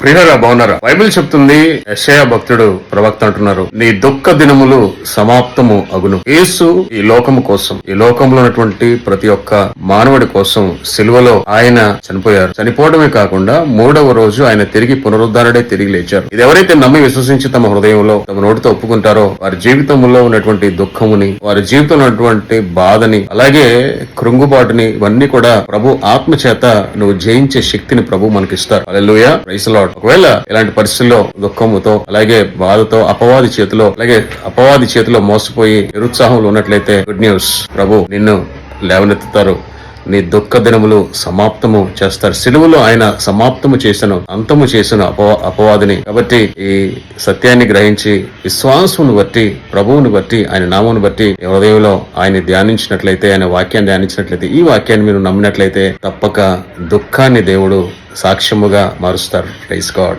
ప్రియులరా బాగున్నారా? బైబిల్ చెప్తుంది యశయ భక్తుడు ప్రవక్త అంటున్నారు నీ దుఃఖ దినములు సమాప్తము అగును. యేసు ఈ లోకము కోసం ఈ లోకంలో ఉన్నటువంటి ప్రతి ఒక్క మానవుడి కోసం సిలువలో ఆయన చనిపోయారు. చనిపోవడమే కాకుండా మూడవ రోజు ఆయన తిరిగి పునరుద్ధారుడే తిరిగి లేచారు. ఇది ఎవరైతే నమ్మి విశ్వసించి తమ హృదయంలో తమ నోటితో ఒప్పుకుంటారో వారి జీవితంలో ఉన్నటువంటి దుఃఖముని వారి జీవితంలో ఉన్నటువంటి బాధని అలాగే కృంగుబాటుని ఇవన్నీ కూడా ప్రభు ఆత్మ చేత నువ్వు జయించే శక్తిని ప్రభు మనకిస్తారు. అలెలుయ రైసలాడ్ ఒకవేళ ఇలాంటి పరిస్థితుల్లో దుఃఖముతో అలాగే బాధతో అపవాది చేతిలో అలాగే అపవాది చేతిలో మోసపోయి నిరుత్సాహంలో ఉన్నట్లయితే గుడ్ న్యూస్. ప్రభు నిన్ను లేవనెత్తుతారు. నీ దుఃఖ దినములు సమాప్తము చేస్తారు. సిలువలో ఆయన సమాప్తము చేసను అంతము చేసను అపవా అపవాదిని. కాబట్టి ఈ సత్యాన్ని గ్రహించి విశ్వాసమును బట్టి ప్రభువుని బట్టి ఆయన నామమును బట్టి హృదయంలో ఆయన ధ్యానించినట్లయితే ఆయన వాక్యాన్ని ధ్యానించినట్లయితే ఈ వాక్యాన్ని మీరు నమ్మినట్లయితే తప్పక దుఃఖాన్ని దేవుడు సాక్ష్యముగా మారుస్తారు. Praise God